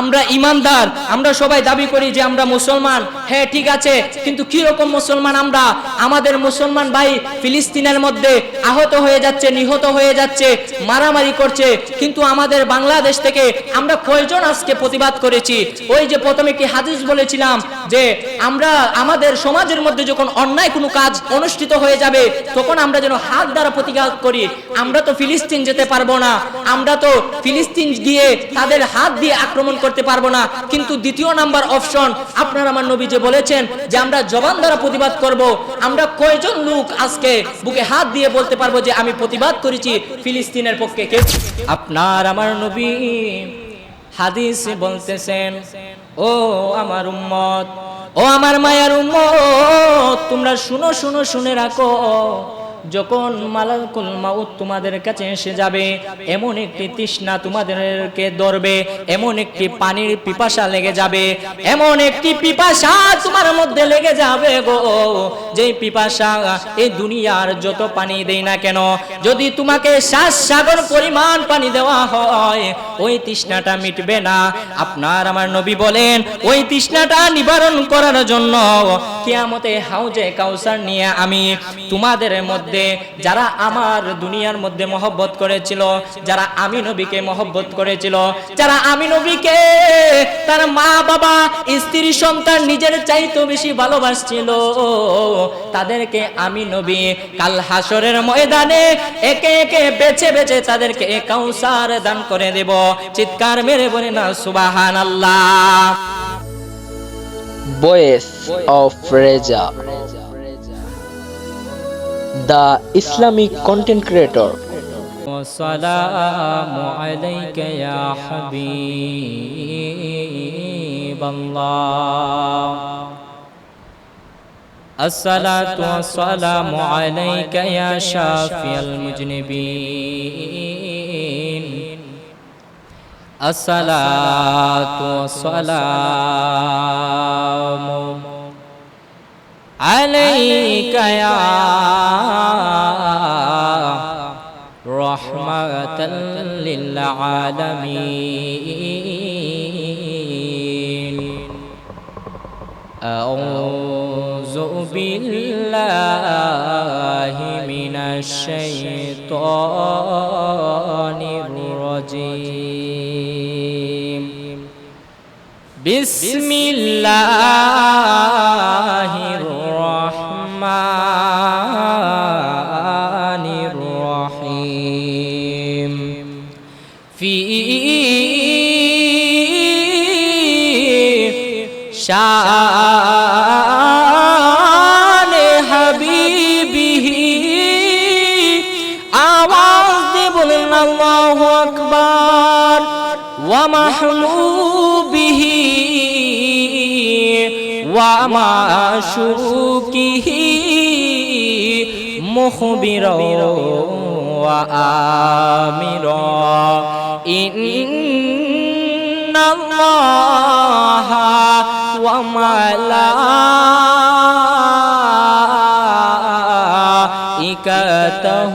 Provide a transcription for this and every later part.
আমরা ইমানদার, আমরা সবাই দাবি করি যে আমরা মুসলমান। হ্যাঁ ঠিক আছে, কিন্তু কি রকম মুসলমান আমরা? আমাদের মুসলমান ভাই ফিলিস্তিনের মধ্যে আহত হয়ে যাচ্ছে, নিহত হয়ে যাচ্ছে, মারামারি করছে। কিন্তু আমাদের বাংলাদেশ থেকে আমরা কয়জন আজকে প্রতিবাদ করেছি? ওই যে প্রথমে কি হাদিস বলেছিলাম যে আমরা, আমাদের সমাজের মধ্যে যখন অন্যায় কোনো কাজ অনুষ্ঠিত হয়ে যাবে, তখন আমরা যেন হাত দ্বারা প্রতিবাদ করি। আমরা তো ফিলিস্তিন যেতে পারব না। আমরা তো ফিলিস্তিন গিয়ে তাদের হাত দিয়ে আক্রমণ করতে পারব না। কিন্তু দ্বিতীয় নাম্বার অপশন আপনার আমার নবী যে বলেছেন যে আমরা জবান দ্বারা প্রতিবাদ করব। আমরা কয়জন লোক আজকে বুকে হাত দিয়ে বলতে পারব যে আমি প্রতিবাদ করেছি ফিলিস্তিনের পক্ষে? কে? আপনার আমার নবী হাদিস বলতেছেন, ও আমার উম্মত, ও আমার মায়ার উম্মত, তোমরা শুনো শুনো, শুনে রাখো। যখন মালাকুল মাউত তোমাদের কাছে এসে যাবে, এমন একটি তৃষ্ণা তোমাদেরকে ধরবে, এমন একটি পানির পিপাসা লেগে যাবে, এমন একটি পিপাসা তোমার মধ্যে লেগে যাবে গো। যে পিপাসা এই দুনিয়ার যত পানি দেই না কেন, যদি তোমাকে শ্বাস সাগর পরিমাণ পানি দেওয়া হয়, ওই তৃষ্ণাটা মিটবে না। আপনার আমার নবী বলেন, ওই তৃষ্ণাটা নিবারণ করার জন্য কিয়ামতে হাউজে কাউসার নিয়ে আমি তোমাদের মধ্যে, যারা আমার দুনিয়ার মধ্যে মহব্বত করেছিল, যারা আমি নবীকে মহব্বত করেছিল, যারা আমি নবীকে তার মা বাবা স্ত্রী, সন্তান নিজের চাইতো বেশি ভালোবাসছিল, তাদেরকে আমি নবী কাল হাসরের ময়দানে একে একে বেছে বেছে তাদেরকে কাউসার দান করে দেব। চিৎকার মেরে বলে না সুবাহান আল্লাহ Voice of Reza The Islamic content creator والسلام عليك يا حبيب الله الصلاة والسلام عليك يا شافي المذنبين الصلاة والسلام عليك يا رحمة للعالمين أعوذ بالله من الشيطان الرجيم بسم الله ومحبوبه ومعشوقه مخبرا وآمرا إن الله وملائكته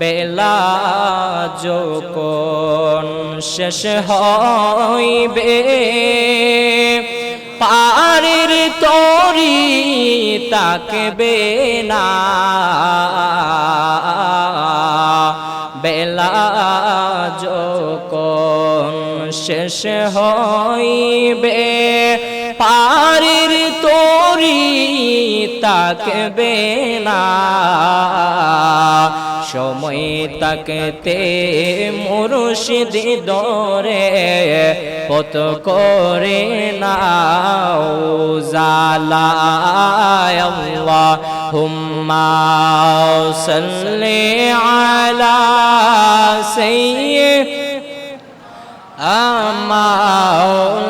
বেলা যখন শেষ হইবে পারের তরি তাকবে না। বেলা যখন শেষ হইবে পারের তরি তাকবে না। সময় তাকতে মুরশিদ দরে কত করে নাও জালা আল্লাহ হুম্মা সাল্লি আলা সাইয়্যিদ আমাও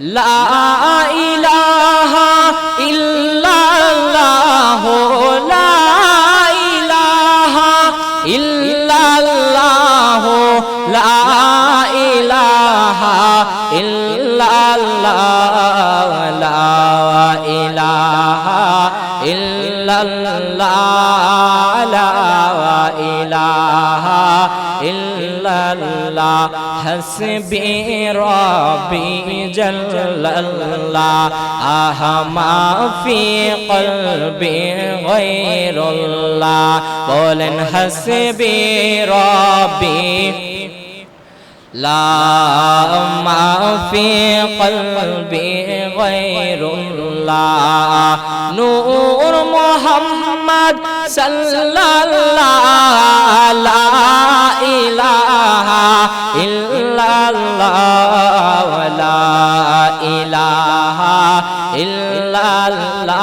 لا إله الله حسبي ربي جل الله. أهما في قلبي غير الله. قولن حسبي ربي. لا ما في قلبي غير الله. نور محمد মোহাম্মদ সাল্লাল্লাহ ইলাহা ইল্লাল্লাহ লা ইলাহা ইল্লাল্লাহ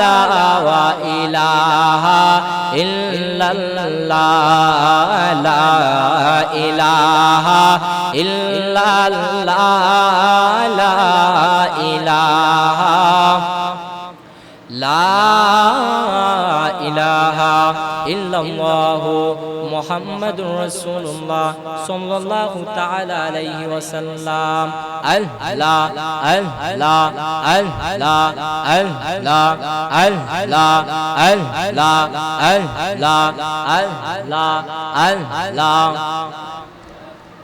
লা ইলাহা ইল্লাল্লাহ লা ইলাহা ইল্লাল্লাহ লা লা إلا الله لا إله لا إله إلا الله محمد رسول الله صلى الله تعالى عليه وسلم ال لا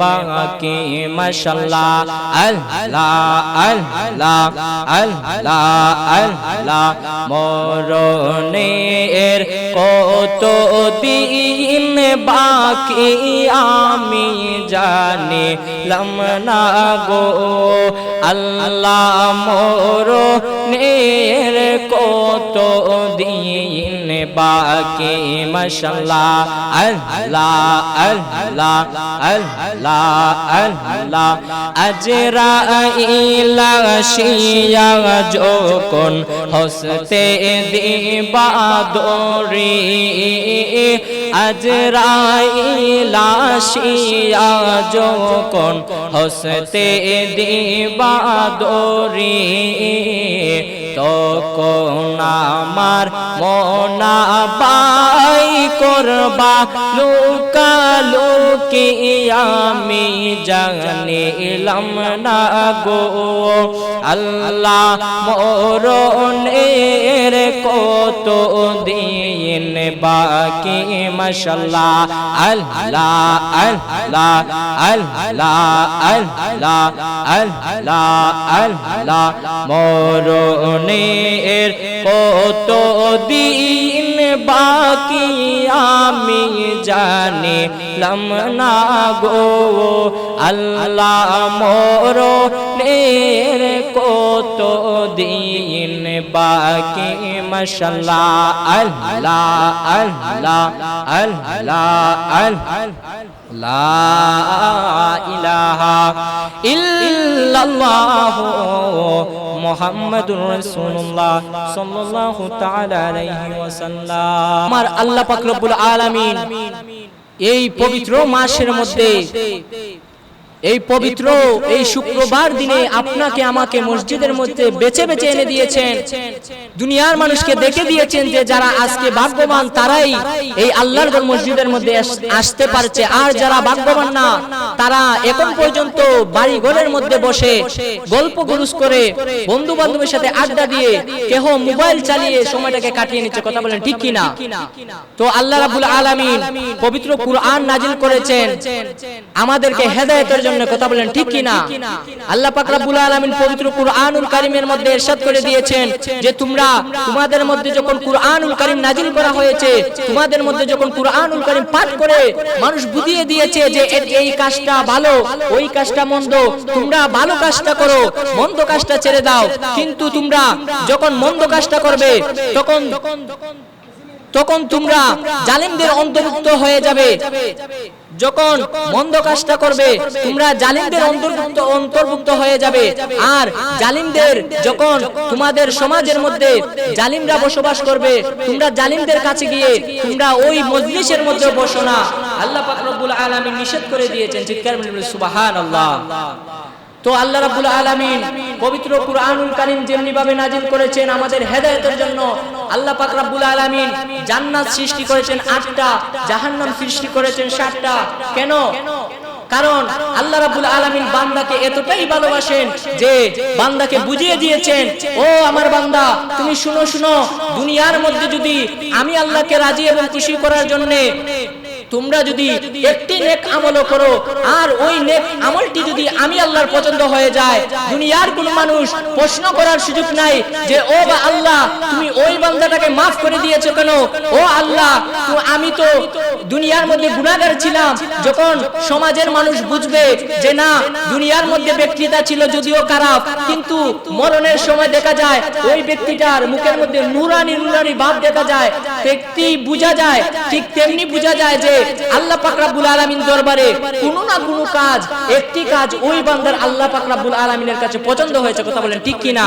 বাকি মশাল্লাহ, আল্লাহ আল্লাহ আল্লাহ আল্লাহ, মরণের কত দিন বাকি আমি জানি লমনা গো, আল্লাহ মোর নের কত দিন বাকি মশাল্লাহ আল্লাহ আল্লাহ আল্লাহ আল্লাহ আজরাইলা শিয়া যখন হসতে দিবা দরি আজরাইলা শিয়া যখন হসতে দিবা দরি তখন আমার মনা বাই করবা লুকা লুকি আমি জানিলাম না গো? আল্লাহ মরণের কত দিন বাকি, মশাল্লাহ। আল্লাহ আল্লাহ আল্লাহ আল্লাহ আল্লাহ আল্লাহ। মরণের কত দিন বাকি আমি জানি লমনা গো আল্লাহ মোর নের কত দিন বাকি মশাল্লাহ আল্লাহ আল্লাহ আল্লাহ আল্লাহ লা ইলাহা ইল্লাল্লাহ মুহাম্মাদুর রাসূলুল্লাহ সাল্লাল্লাহু তাআলা আলাইহি ওয়াসাল্লাম আমার আল্লাহ পাক রব্বুল আলামিন এই পবিত্র মাসের মধ্যে এই পবিত্র এই শুক্রবার দিনে আপনাকে আমাকে মসজিদের মধ্যে বেছে বেছে এনে দিয়েছেন। দুনিয়ার মানুষকে দেখে দিয়েছেন যে যারা আজকে ভাগ্যবান তারাই এই আল্লাহর মসজিদের মধ্যে আসতে পারছে। আর যারা ভাগ্যবান না তারা এখন পর্যন্ত বাড়ি ঘরের মধ্যে বসে গল্প গুরুস করে বন্ধু বান্ধবের সাথে আড্ডা দিয়ে কেহ মোবাইল চালিয়ে সময়টাকে কাটিয়ে নিচ্ছে কথা বলেন ঠিক কি না তো আল্লাহ রাব্বুল আলামিন পবিত্র কুরআন নাজিল করেছেন। আমাদেরকে হেদায়েতের জন্য কথা বলেন, ঠিক কি না আল্লাহ পাক রাব্বুল আলামিন পবিত্র কুরআনুল কারীমের মধ্যে ইরশাদ করে দিয়েছেন যে তোমরা তোমাদের মধ্যে যখন কুরআনুল কারীম নাজিল করা হয়েছে, তোমাদের মধ্যে যখন কুরআনুল কারীম পাঠ করে মানুষ বুঝিয়ে দিয়েছে যে এই কাজটা ভালো, ওই কাজটা মন্দ, তোমরা ভালো কাজটা করো, মন্দ কাজটা ছেড়ে দাও। কিন্তু তোমরা যখন মন্দ কাজটা করবে, তখন তখন তোমরা জালিমদের অন্তর্ভুক্ত হয়ে যাবে। যখন মন্দ কাজটা করবে তোমরা জালিমদের অন্তর্ভুক্ত অন্তর্ভুক্ত হয়ে যাবে। আর জালিমদের যখন তোমাদের সমাজের মধ্যে জালিমরা বসবাস করবে তোমরা জালিমদের কাছে গিয়ে তোমরা ওই মজলিসের মধ্যে বসো না। আল্লাহ পাক রব্বুল আলামিন নিষেধ করে দিয়েছেন চিৎকার করে সুবহানাল্লাহ। তো আল্লাহ রাব্বুল আলামিন পবিত্র কুরআনুল কারীম যেমনি ভাবে নাজিল করেছেন আমাদের হেদায়েতের জন্য আল্লাহ পাক রাব্বুল আলামিন জান্নাত সৃষ্টি করেছেন আটটা, জাহান্নাম সৃষ্টি করেছেন সাতটা। কেন? কারণ আল্লাহ রাব্বুল আলামিন বান্দাকে এতটাই ভালোবাসেন যে বান্দাকে বুঝিয়ে দিয়েছেন, ও আমার বান্দা, তুমি শুনো শুনো, দুনিয়ার মধ্যে যদি আমি আল্লাহকে রাজি এবং খুশি করার জন্য তোমরা যদি একটি নেক আমলও করো আর ওই নেক আমলটি যদি আমি আল্লাহর পছন্দ হয়ে যায় দুনিয়ার কোন মানুষ প্রশ্ন করার সুযোগ নাই যে ও বা আল্লাহ তুমি ওই বান্দাটাকে মাফ করে দিয়েছ কেন? ও আল্লাহ আমি তো দুনিয়ার মধ্যে গুনাহগার ছিলাম যখন সমাজের মানুষ বুঝবে যে না দুনিয়ার মধ্যে ব্যক্তিটা ছিল যদিও খারাপ কিন্তু মরণের সময় দেখা যায় ওই ব্যক্তিটার মুখের মধ্যে নুরানি নুরানি ভাব দেখা যায় ব্যক্তি বোঝা যায় ঠিক তেমনি বোঝা যায় যে আল্লাহ পাক রাব্বুল আলামিন দরবারে কোনো না কোনো কাজ, একটি কাজ ওই বান্দার আল্লাহ পাক রাব্বুল আলামিনের কাছে পছন্দ হয়েছে কথা বলেন ঠিক কি না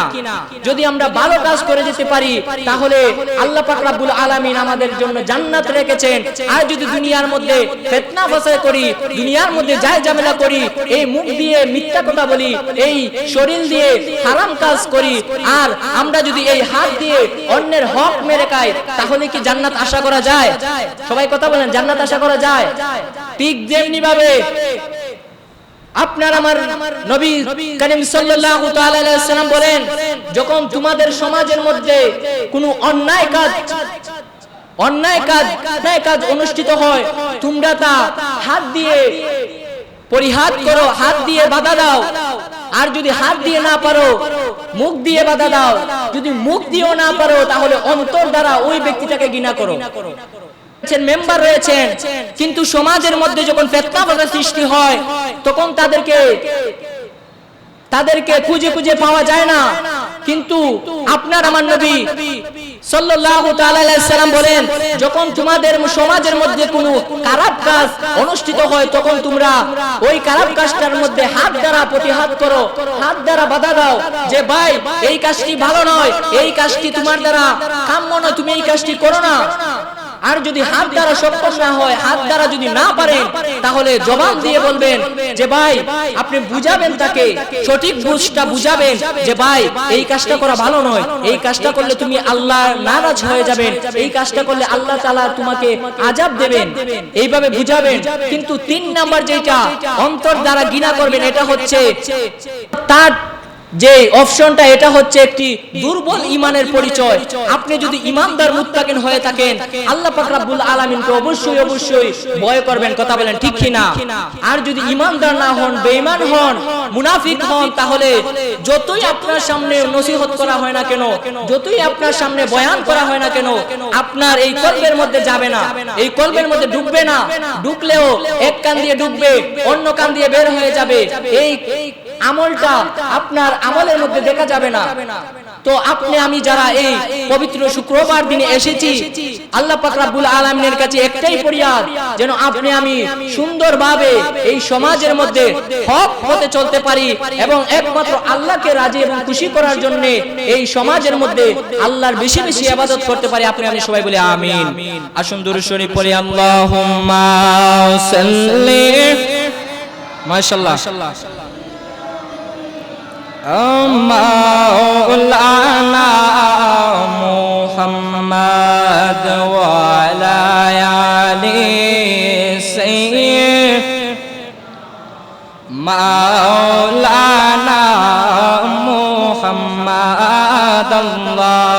যদি আমরা ভালো কাজ করে যেতে পারি, তাহলে আল্লাহ পাক রাব্বুল আলামিন আমাদের জন্য জান্নাত রেখেছেন। আর যদি দুনিয়ার মধ্যে ফিতনা ফাসাদ করি, দুনিয়ার মধ্যে যায় ঝামেলা করি, এই মুখ দিয়ে মিথ্যা কথা বলি, এই শরীর দিয়ে হারাম কাজ করি, আর আমরা যদি এই হাত দিয়ে অন্যের হক মেরে খাই, তাহলে কি জান্নাত আশা করা যায়? সবাই কথা বলেন, জান্নাত আশা করা যায়। ঠিক যেমনি ভাবে আপনার আমার নবী করিম সাল্লাল্লাহু তাআলা আলাইহি সাল্লাম বলেন, যখন তোমাদের সমাজের মধ্যে কোনো অন্যায় কাজ অন্যায় কাজ অন্যায় কাজ অনুষ্ঠিত হয়, তোমরা তা হাত দিয়ে পরিহাত করো, হাত দিয়ে বাধা দাও। আর যদি হাত দিয়ে না পারো, মুখ দিয়ে বাধা দাও। যদি মুখ দিয়েও না পারো, তাহলে অন্তর দ্বারা ওই ব্যক্তিটাকে ঘৃণা করো। মেম্বার রয়েছেন, কিন্তু সমাজের মধ্যে যখন ফেতনা সৃষ্টি হয়, তখন তাদেরকে তাদেরকে খুঁজে খুঁজে পাওয়া যায় না। কিন্তু আপনার আমার নবী সাল্লাম বলেন, যখন তোমাদের সমাজের মধ্যে কোনো খারাপ কাজ অনুষ্ঠিত হয়, তখন তোমরা ওই খারাপ কাজটার মধ্যে হাত দ্বারা প্রতিহাত করো, হাত দ্বারা বাধা দাও যে, ভাই, এই কাজটি ভালো নয়, এই কাজটি তোমার দ্বারা কাম্য নয়, তুমি এই কাজটি করো না। আর যদি হাত দ্বারা সক্ষম না হয় হাত দ্বারা যদি না পারেন তাহলে জবাব দিয়ে বলবেন যে ভাই আপনি বুঝাবেন তাকে সঠিক বুঝটা বুঝাবেন যে ভাই এই কাজটা করা ভালো নয় এই কাজটা করলে তুমি আল্লাহ নারাজ হয়ে যাবেন এই কাজটা করলে আল্লাহ তাআলা তোমাকে আজাব দেবেন। এইভাবে বুঝাবেন কিন্তু তিন নাম্বার যেটা অন্তর দ্বারা গিনা করবেন এটা হচ্ছে তার যে অপশনটা এটা হচ্ছে একটি দুর্বল ইমানের পরিচয়। আপনি যদি ইমানদার মুত্তাকিন হয়ে থাকেন আল্লাহ পাক রাব্বুল আলামিনকে অবশ্যই অবশ্যই ভয় করবেন কথা বলেন ঠিক কি না আর যদি ইমানদার না হন বেঈমান হন মুনাফিক হন তাহলে যতই আপনার সামনে নসিহত করা হয় না কেন যতই আপনার সামনে বয়ান করা হয় না কেন আপনার এই কলবের মধ্যে যাবে না। এই কলবের মধ্যে ঢুকবে না। ঢুকলেও এক কান দিয়ে ঢুকবে অন্য কান দিয়ে বের হয়ে যাবে। এই আমলটা আপনার আমলের মধ্যে দেখা যাবে না। তো আপনি আমি যারা এই পবিত্র শুক্রবার দিনে এসেছি আল্লাহ পাক রাব্বুল আলামিনের কাছে একটাই ফরিয়াদ যেন আপনি আমি সুন্দরভাবে এই সমাজের মধ্যে হক পথে চলতে পারি এবং একমাত্র আল্লাহকে রাজি এবং খুশি করার জন্য এই সমাজের মধ্যে আল্লাহর বেশি বেশি ইবাদত করতে পারি আপনি আমি সবাই বলি আমিন। আসুন দুরূদ শরীফ পড়ি আল্লাহুম্মা সাল্লি মাশাল্লাহ مولانا محمد وعلى سيد مولانا محمد اللهم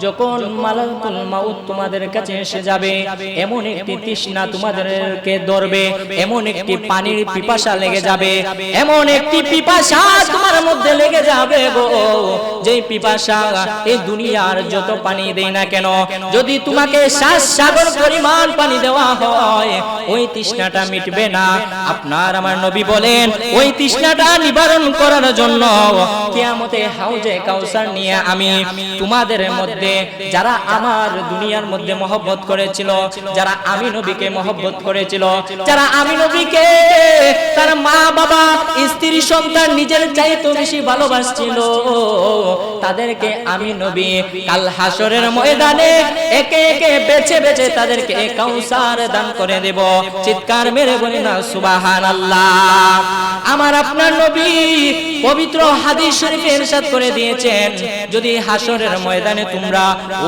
যখন মালাকুল মাউত তোমাদের কাছে এসে যাবে এমন একটি তৃষ্ণা তোমাদেরকে ধরবে এমন একটি পানির পিপাসা লেগে যাবে এমন একটি পিপাসা তোমার মধ্যে লেগে যাবে গো। যে পিপাসা এই দুনিয়ার যত পানি দেই না কেন যদি তোমাকে শ্বাস সাগর পরিমাণ পানি দেওয়া হয় ওই তৃষ্ণাটা মিটবে না। আপনার আমার নবী বলেন ওই তৃষ্ণাটা নিবারণ করার জন্য কিয়ামতে হাউজে কাউসার নিয়ে আমি তোমাদের মধ্যে যারা আমার দুনিয়ার মধ্যে মহব্বত করেছিল, যারা আমি নবীকে মহব্বত করেছিল, যারা আমি নবীকে তার মা বাবা স্ত্রী, সন্তান নিজের চাইতে বেশি ভালোবাসছিল, তাদেরকে আমি নবী কাল হাসরের ময়দানে একে একে বেছে বেছে তাদেরকে কাউসার দান করে দেব। চিৎকার মেরে বলি না সুবাহান আল্লাহ আমার আপনার নবী পবিত্র হাদিস শরীফে ইরশাদ করে দিয়েছেন, যদি হাসরের ময়দানে তোমরা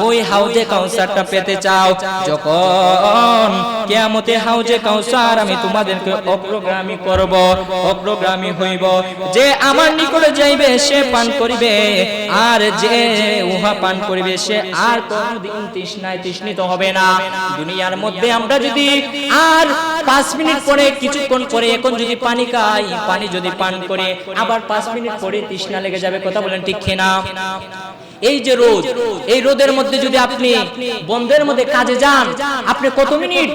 ওই হাউজে কাউসারটা পেতে চাও। যখন কিয়ামতে হাউজে কাউসার আমি তোমাদেরকে অগ্রগামী করব, অগ্রগামী হইব। যে আমার নিকটে যাইবে, সে পান করিবে। আর যে উহা পান করিবে, সে আর কোনদিন তৃষ্ণায় তৃষ্ণিত হবে না। দুনিয়ার মধ্যে আমরা যদি আর পাঁচ মিনিট পরে কিছুক্ষণ পরে এখন যদি পানি খাই, পানি যদি পান করে, আবার পাঁচ মিনিট পরে তৃষ্ণা লেগে যাবে, কথা বলেন ঠিক না এই যে রোদ, এই রোদের মধ্যে যদি আপনি বন্ধের মধ্যে কাজে যান আপনি কত মিনিট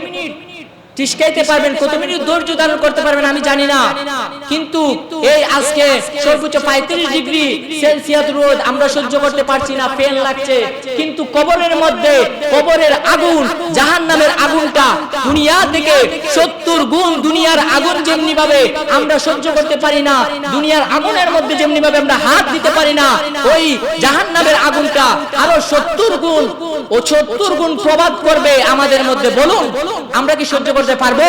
টিসকাইতে পারবেন কত মিনিট ধৈর্য ধারণ করতে পারবেন আমি জানি না। কিন্তু এই আজকে সর্বোচ্চ পঁয়ত্রিশ ডিগ্রি সেলসিয়াস রোদ আমরা সহ্য করতে পারছি না ফ্যান লাগছে। কিন্তু কবরের মধ্যে কবরের আগুন জাহান নামের আগুনটা দুনিয়া থেকে সত্তর গুণ দুনিয়ার আগুন যেমনি ভাবে আমরা সহ্য করতে পারি না দুনিয়ার আগুনের মধ্যে যেমনি ভাবে আমরা হাত দিতে পারি না। ওই জাহান নামের আগুনটা আরও সত্তর গুণ ও সত্তর গুণ প্রবাদ করবে আমাদের মধ্যে। বলুন আমরা কি সহ্য করতে পারব?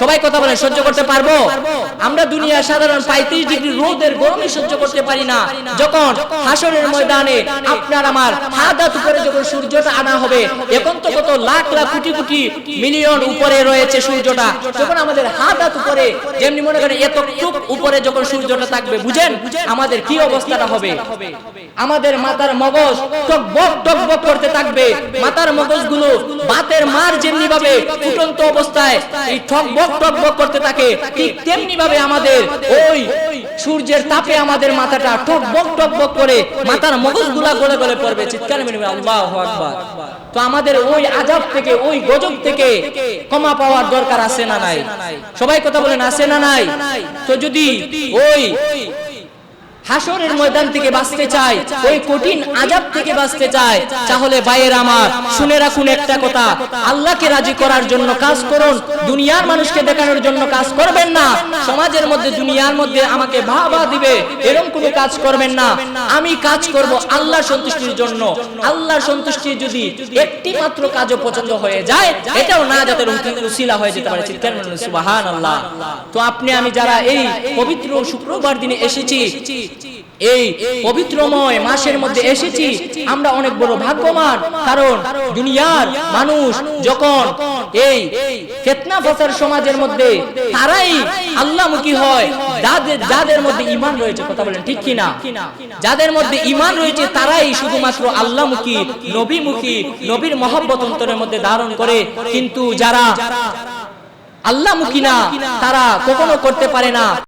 সবাই কথা বলেন, সহ্য করতে পারব? আমরা দুনিয়া সাধারণ পঁয়ত্রিশ ডিগ্রি রোদের গরমে সহ্য করতে পারি না। যখন হাসরের ময়দানে আপনার আমার হাত হাত উপরে যখন সূর্যটা আনা হবে, এখন তো কত লাখ লাখ কোটি কোটি মিলিয়ন উপরে রয়েছে সূর্যটা। যখন আমাদের হাত হাত উপরে, যেমনি মনে করেন এত টুক উপরে যখন সূর্যটা থাকবে, বুঝেন? আমাদের কি অবস্থাটা হবে? আমাদের মাথার মগজ টকবক টকবক করতে থাকবে। মাথার মগজগুলো বাতের মার যেমনি ভাবে ফুটন্ত অবস্থায় এই ঠকবক টকবক করতে থাকে, ঠিক তেমনি ভাবে আমাদের ওই সূর্যের তাপে আমাদের মাথাটা টকবক টকবক করে মাথার মগজগুলা গলে গলে পড়বে। চিৎকার মেরে আল্লাহু আকবার। তো আমাদের ওই আজাব থেকে, ওই গজব থেকে ক্ষমা পাওয়ার দরকার আছে না নাই? সবাই কথা বলেন, আছে না নাই? তো যদি ওই হাসরের ময়দান থেকে বাঁচতে চাই ওই কঠিন আজাব থেকে বাঁচতে চাই তাহলে ভাইয়ের আমার, শুনে রাখুন একটা কথা। আল্লাহকে রাজি করার জন্য কাজ করুন, দুনিয়ার মানুষকে দেখানোর জন্য কাজ করবেন না। সমাজের মধ্যে, দুনিয়ার মধ্যে আমাকে ভাবা দিবে এরকম কোনো কাজ করবেন না। আমি কাজ করব আল্লাহর সন্তুষ্টির জন্য। আল্লাহর সন্তুষ্টি যদি একটি মাত্র কাজও পছন্দ হয়ে যায়, এটাও না যাতে উসিলা হয়ে যেতে পারে। করুন সুবহানাল্লাহ। তো আপনি, আমি যারা এই পবিত্র শুক্রবার দিনে এসেছি এই পবিত্রময় মাসের মধ্যে এসেছি। আমরা অনেক বড় ভাগ্যবান। কারণ দুনিয়ার মানুষ যখন এই ফেতনা ফাসার সমাজের মধ্যে, তারাই আল্লাহমুখী হয়। যাদের যাদের মধ্যে ইমান রয়েছে, কথা বলেন ঠিক কিনা? যাদের মধ্যে ইমান রয়েছে, তারাই শুধুমাত্র আল্লাহমুখী, নবীমুখী, নবীর মহব্বত অন্তরের মধ্যে ধারণ করে। কিন্তু যারা আল্লাহমুখী না, তারা কখনো করতে পারে না।